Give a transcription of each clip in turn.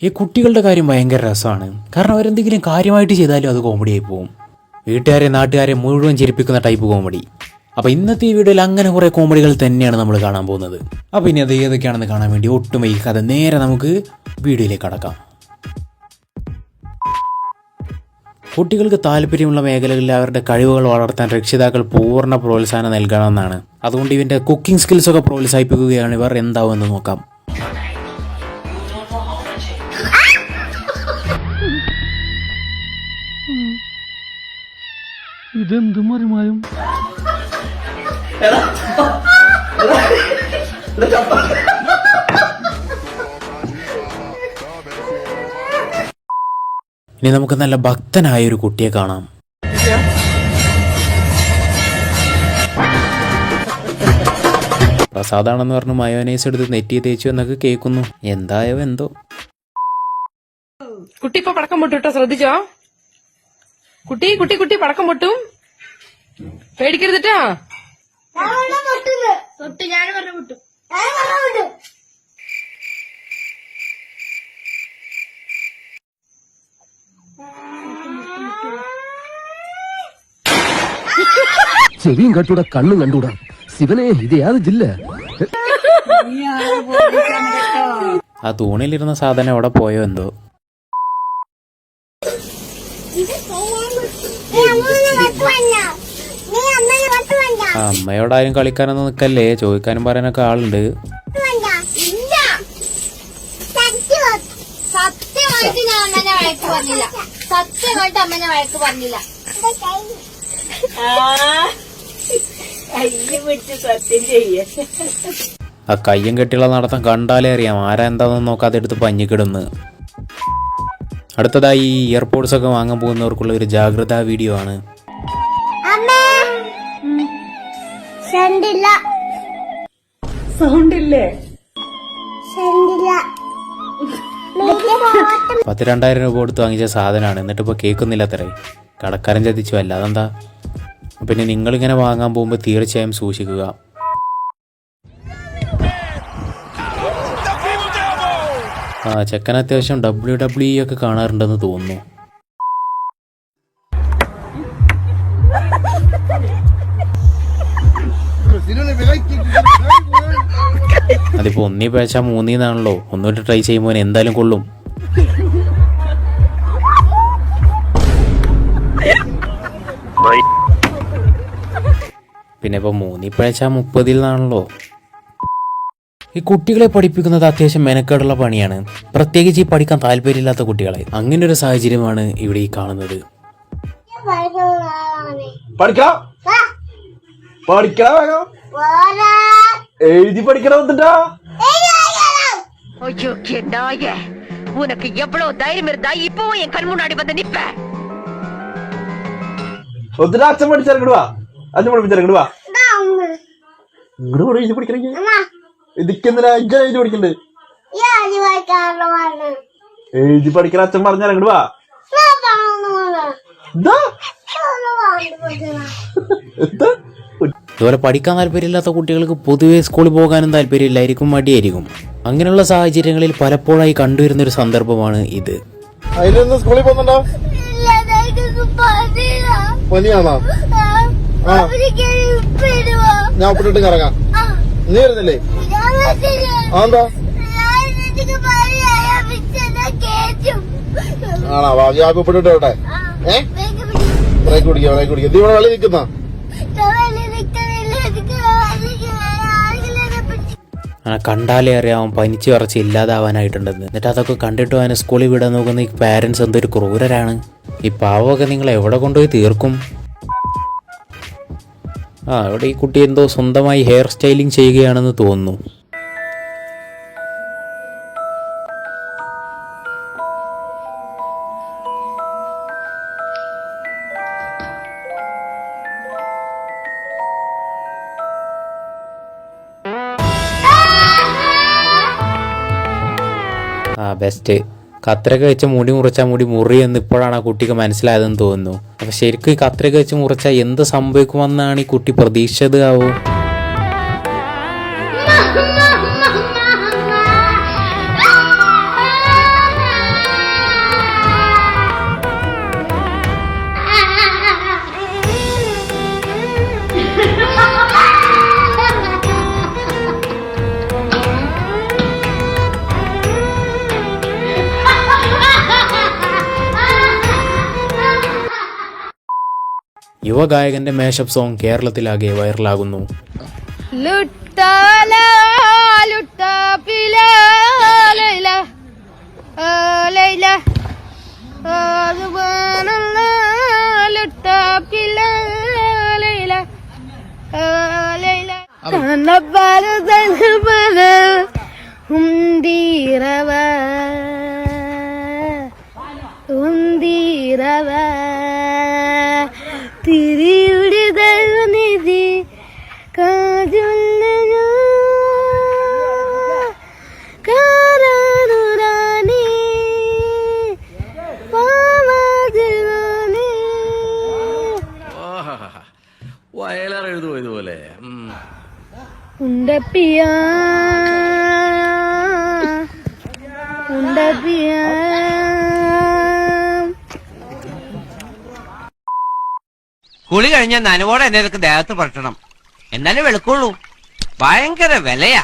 ഈ കുട്ടികളുടെ കാര്യം ഭയങ്കര രസമാണ്. കാരണം അവരെന്തെങ്കിലും കാര്യമായിട്ട് ചെയ്താലും അത് കോമഡിയായി പോകും. വീട്ടുകാരെ നാട്ടുകാരെ മുഴുവൻ ചിരിപ്പിക്കുന്ന ടൈപ്പ് കോമഡി അപ്പോൾ ഇന്നത്തെ ഈ വീഡിയോയിൽ അങ്ങനെ കുറേ കോമഡികൾ തന്നെയാണ് നമ്മൾ കാണാൻ പോകുന്നത്. അപ്പോൾ ഇനി അത് ഏതൊക്കെയാണെന്ന് കാണാൻ വേണ്ടി ഒട്ടും വൈകാതെ നേരെ നമുക്ക് വീഡിയോയിലേക്ക് കടക്കാം. കുട്ടികൾക്ക് താല്പര്യമുള്ള മേഖലകളിൽ അവരുടെ കഴിവുകൾ വളർത്താൻ രക്ഷിതാക്കൾ പൂർണ പ്രോത്സാഹനം നൽകണമെന്നാണ്. അതുകൊണ്ട് ഇവന്റെ കുക്കിംഗ് സ്കിൽസ് ഒക്കെ പ്രോത്സാഹിപ്പിക്കുകയാണ് ഇവർ എന്താവുമെന്ന് നോക്കാം. ഇതെന്ത് മറിമായും? ഇനി നമുക്ക് നല്ല ഭക്തനായ ഒരു കുട്ടിയെ കാണാം. പ്രസാദാണെന്ന് പറഞ്ഞു മയോനൈസ് എടുത്ത് നെറ്റി തേച്ചു എന്നൊക്കെ കേൾക്കുന്നു. എന്തായോ എന്തോ? കുട്ടി ഇപ്പൊ പടക്കം പൊട്ടു കേട്ടോ ശ്രദ്ധിച്ചോ? കുട്ടി കുട്ടി കുട്ടി പടക്കം പൊട്ടും. പേടിക്കരുതിട്ടാ? തൊട്ട് ഞാൻ പറഞ്ഞു വിട്ടു ഞാൻ പറഞ്ഞു വിട്ടു ചെവിയും കട്ടൂടാ കണ്ണും കണ്ടൂടാ. ശിവനെ ഇത് യാതില്ല ജില്ല? ആ തൂണിലിരുന്ന സാധനം എവിടെ പോയോ എന്തോ നീ അമ്മൂനെ വട്ട് വന്ന നീ അമ്മനെ വട്ട് വന്ന ആ അമ്മയോടാരും കളിക്കാനൊന്നും നിൽക്കല്ലേ ചോദിക്കാനും പറയാനൊക്കെ ആളുണ്ട്. വന്ന ഇല്ല. സത്യം സത്യമായിട്ട് ഞാൻ അമ്മനെ വഴക്ക് പറഞ്ഞില്ല. സത്യമായിട്ട് അമ്മനെ വഴക്ക് പറഞ്ഞില്ല. ആ കയ്യും കെട്ടിയുള്ള നടത്തം കണ്ടാലേ അറിയാം. ആരാ എന്താണെന്ന് നോക്കാതെ എടുത്ത് പഞ്ഞിക്കിടുന്ന്. അടുത്തതായി ഈ ഇയർപോഡ്സ് ഒക്കെ വാങ്ങാൻ പോകുന്നവർക്കുള്ള ഒരു ജാഗ്രതാ വീഡിയോ ആണ്. സണ്ടില്ല. സൗണ്ടില്ലേ? സണ്ടില്ല. പത്ത് രണ്ടായിരം രൂപ കൊടുത്ത് വാങ്ങിച്ച സാധനമാണ് എന്നിട്ട് ഇപ്പോൾ കേൾക്കുന്നില്ല അത്രേ. കടക്കാരൻ ചതിച്ചു. അല്ല അതെന്താ പിന്നെ നിങ്ങൾ ഇങ്ങനെ വാങ്ങാൻ പോകുമ്പോൾ തീർച്ചയായും സൂക്ഷിക്കുക. ആ ചെക്കൻ അത്യാവശ്യം ഡബ്ല്യു ഡബ്ല്യു ഒക്കെ കാണാറുണ്ടെന്ന് തോന്നുന്നു. അതിപ്പോ ഒന്നീ പേച്ച മൂന്നീന്നാണല്ലോ. ഒന്നുകൂടി ട്രൈ ചെയ്യുമ്പോൾ എന്തായാലും കൊള്ളും. പിന്നെ ഇപ്പൊ മൂന്നി പേച്ചാ മുപ്പതിൽ നിന്നാണല്ലോ ഈ കുട്ടികളെ പഠിപ്പിക്കുന്നത് അത്യാവശ്യം മെനക്കേടുള്ള പണിയാണ്. പ്രത്യേകിച്ച് ഈ പഠിക്കാൻ താല്പര്യമില്ലാത്ത കുട്ടികളെ. അങ്ങനെ ഒരു സാഹചര്യമാണ് ഇവിടെ ഈ കാണുന്നത്. പഠിക്കാം പഠിക്കാം എഴുതി പഠിക്കണം എന്നിട്ടാ ஐயோ நாய உனக்கு எவ்வளவு தைரியம் இருந்தா இப்பவும் என் கண் முன்னாடி வந்து நிப்ப ഒത്തിരി അച്ഛൻ പഠിച്ചിറങ്ങിട്ട് വാ അച്ഛൻ പഠിപ്പിച്ചിറങ്ങിട്ട് വാ ഇങ്ങോട്ട് കൂടെ എഴുതി പഠിക്കണമെങ്കിൽ ഇതിക്കെന്തിനാ ഇജ്ജ എഴുതി പഠിക്കണ്ടേ എഴുതി പഠിക്കണ അച്ഛൻ പറഞ്ഞിറങ്ങിട്ട് വാ ഇതുപോലെ പഠിക്കാൻ താല്പര്യമില്ലാത്ത കുട്ടികൾക്ക് പൊതുവെ സ്കൂളിൽ പോകാനും താല്പര്യമില്ലായിരിക്കും മടിയായിരിക്കും. അങ്ങനെയുള്ള സാഹചര്യങ്ങളിൽ പലപ്പോഴായി കണ്ടുവരുന്ന ഒരു സന്ദർഭമാണ് ഇത്. സ്കൂളിൽ പോകുന്നുണ്ടോ? ആണോ? വാ ഞാൻ ഒപ്പിട്ടിട്ട് വരട്ടെ. ഏ? ബ്രേക്ക് കുടിക്കാം ബ്രേക്ക് കുടിക്കാം നീ ഇവിടെ വെള്ളി നിൽക്കുന്ന? അങ്ങനെ കണ്ടാലേ അറിയാം പനിച്ച് വിറച്ച് ഇല്ലാതാവാനായിട്ടുണ്ടെന്ന്. എന്നിട്ട് അതൊക്കെ കണ്ടിട്ട് അവനെ സ്കൂളിൽ വിടാൻ നോക്കുന്ന ഈ പാരൻസ് എന്തൊരു ക്രൂരരാണ്. ഈ പാവമൊക്കെ നിങ്ങൾ എവിടെ കൊണ്ടുപോയി തീർക്കും? ആ ഇവിടെ ഈ കുട്ടി എന്തോ സ്വന്തമായി ഹെയർ സ്റ്റൈലിംഗ് ചെയ്യുകയാണെന്ന് തോന്നുന്നു. ബെസ്റ്റ് കത്രയൊക്കെ വെച്ച് മുടി മുറിച്ചാൽ മുടി മുറി എന്ന് ഇപ്പോഴാണ് ആ കുട്ടിക്ക് മനസ്സിലായതെന്ന് തോന്നുന്നു. അപ്പൊ ശരിക്കും ഈ കത്രയൊക്കെ വെച്ച് മുറിച്ചാൽ എന്ത് സംഭവിക്കുമെന്നാണ് ഈ കുട്ടി പ്രതീക്ഷിച്ചത് ആവോ? യുവഗായകന്റെ മേശപ്പ് സോങ് കേരളത്തിലാകെ വൈറലാകുന്നു. ലുട്ടാല ലുട്ടാപ്പില തിരിയുടെ ദൈവനിധി കാജുല്ലയോ? വയലാർ ഇതുപോലെ? ഉണ്ടപ്പിയ ഉണ്ടപ്പിയ. കുളി കഴിഞ്ഞാൽ നനവോടെ എന്നെ ഇതൊക്കെ ദേഹത്ത് പറ്റണം എന്നാലേ വെളുക്കുള്ളൂ. ഭയങ്കര വിലയാ.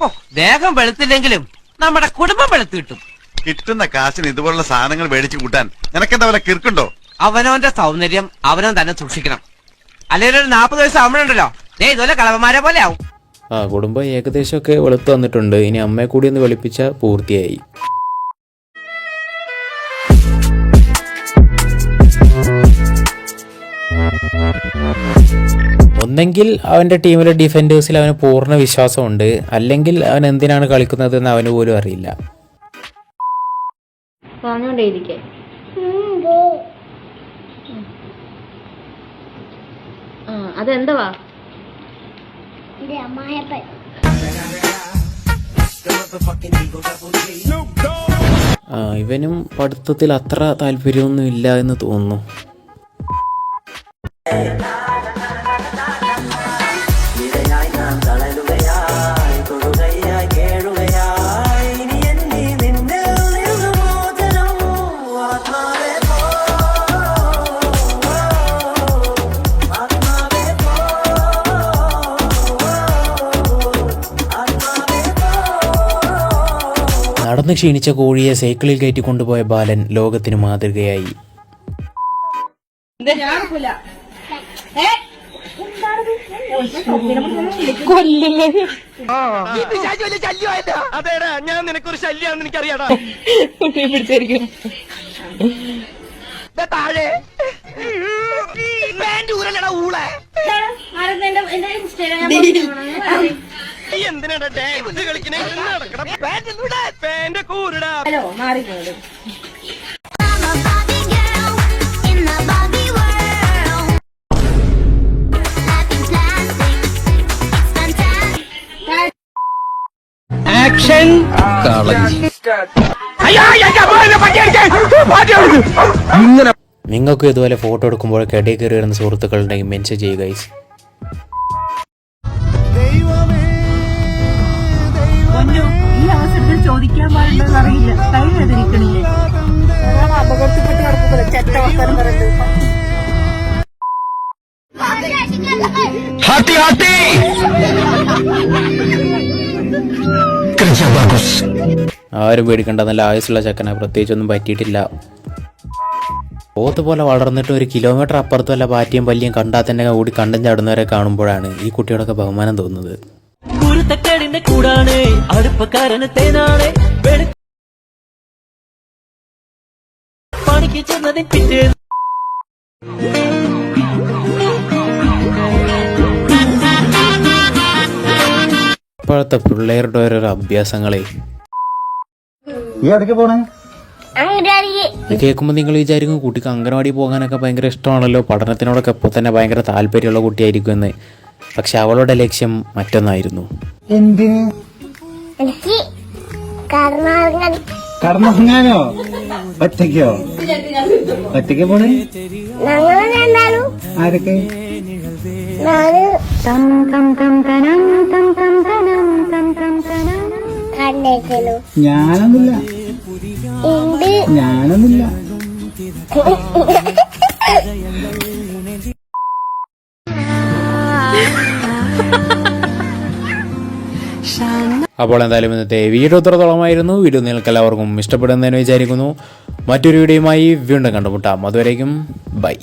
ഓ ദേഹം വെളുത്തില്ലെങ്കിലും നമ്മുടെ കുടുംബം വെളുത്തു കിട്ടും. കിട്ടുന്ന കാശിന് ഇതുപോലുള്ള സാധനങ്ങൾ മേടിച്ചു കൂട്ടാൻ നിനക്കെന്താ വല്ല കിർക്കുണ്ടോ? അവനവന്റെ സൗന്ദര്യം അവനവൻ തന്നെ സൂക്ഷിക്കണം. അല്ലെങ്കിൽ ഒരു നാപ്പത് വയസ്സ് ആവുമ്പോഴുണ്ടല്ലോ ദേ ഇതുപോലെ കളവന്മാരെ പോലെ ആവും. ആ കുടുംബം ഏകദേശമൊക്കെ വെളുത്തു വന്നിട്ടുണ്ട്. ഇനി അമ്മയെ കൂടി ഒന്ന് വെളുപ്പിച്ച പൂർത്തിയായി. ഒന്നെങ്കിൽ അവന്റെ ടീമിലെ ഡിഫൻഡേഴ്സിൽ അവന് പൂർണ വിശ്വാസമുണ്ട്. അല്ലെങ്കിൽ അവൻ എന്തിനാണ് കളിക്കുന്നത് എന്ന് അവന് പോലും അറിയില്ല. അതെന്തവാ? ഇവനും പഠിത്തത്തിൽ അത്ര താല്പര്യമൊന്നും ഇല്ല എന്ന് തോന്നുന്നു. നടന്ന് ക്ഷീണിച്ച കോഴിയെ സൈക്കിളിൽ കയറ്റി കൊണ്ടുപോയ ബാലൻ ലോകത്തിന് മാതൃകയായി. അതേടാ ഞാൻ നിനക്കൊരു ശല്യാണെന്ന് എനിക്കറിയാടാ. പിടിച്ചായിരിക്കും താഴെ. ഊരല്ലടാ ഊളെ. നീ എന്തിനാടാ ഡാൻസ് കളിക്കണേ? നടക്കണം? പാന്റ് ഇടൂടാ പാന്റ് കൂരടാ ഹലോ a നിങ്ങൾക്കും ഇതുപോലെ ഫോട്ടോ എടുക്കുമ്പോൾ ഇടയിൽ കയറി വരുന്ന സുഹൃത്തുക്കളുണ്ടെങ്കിൽ മെൻഷൻ ചെയ്യുക ഗൈസ് ചോദിക്കാൻ പാടുണ്ടെന്ന് അറിയില്ല. ആരും പേടിക്കണ്ട നല്ല ആയുസുള്ള ചക്കന. പ്രത്യേകിച്ചൊന്നും പറ്റിയിട്ടില്ല. പോത്ത് പോലെ വളർന്നിട്ട് ഒരു കിലോമീറ്റർ അപ്പുറത്ത് വല്ല പാറ്റിയും പല്ലിയും കണ്ടാൽ തന്നെ കൂടി കണ്ടും ചാടുന്നവരെ കാണുമ്പോഴാണ് ഈ കുട്ടിയോടൊക്കെ ബഹുമാനം തോന്നുന്നത്. പണിക്ക് ചെന്നതിൻ പിറ്റേ ഇപ്പോഴത്തെ പിള്ളേരുടെ ഓരോരോ അഭ്യാസങ്ങളെ. കേൾക്കുമ്പോൾ നിങ്ങൾ വിചാരിക്കും കുട്ടിക്ക് അംഗനവാടി പോകാനൊക്കെ ഭയങ്കര ഇഷ്ടമാണല്ലോ. പഠനത്തിനോടൊക്കെ ഇപ്പോൾ തന്നെ ഭയങ്കര താല്പര്യമുള്ള കുട്ടിയായിരിക്കും എന്ന് പക്ഷെ അവളുടെ ലക്ഷ്യം മറ്റൊന്നായിരുന്നു. കടന്നുറങ്ങാനോ? ഒറ്റയ്ക്കോ? ഒറ്റയ്ക്ക് പോണേ? ഞങ്ങൾ രണ്ടാളും. ആരൊക്കെ? ഞാനൊന്നുമില്ല. ഉണ്ട് ഞാനൊന്നുമില്ല. അപ്പോൾ എന്തായാലും ഇന്നത്തെ വീഡിയോ ഇത്രത്തോളമായിരുന്നു. വീഡിയോ നിങ്ങൾക്ക് എല്ലാവർക്കും ഇഷ്ടപ്പെടുന്നതെന്ന് വിചാരിക്കുന്നു. മറ്റൊരു വീഡിയോയുമായി വീണ്ടും കണ്ടുമുട്ടാം. അതുവരേക്കും ബൈ.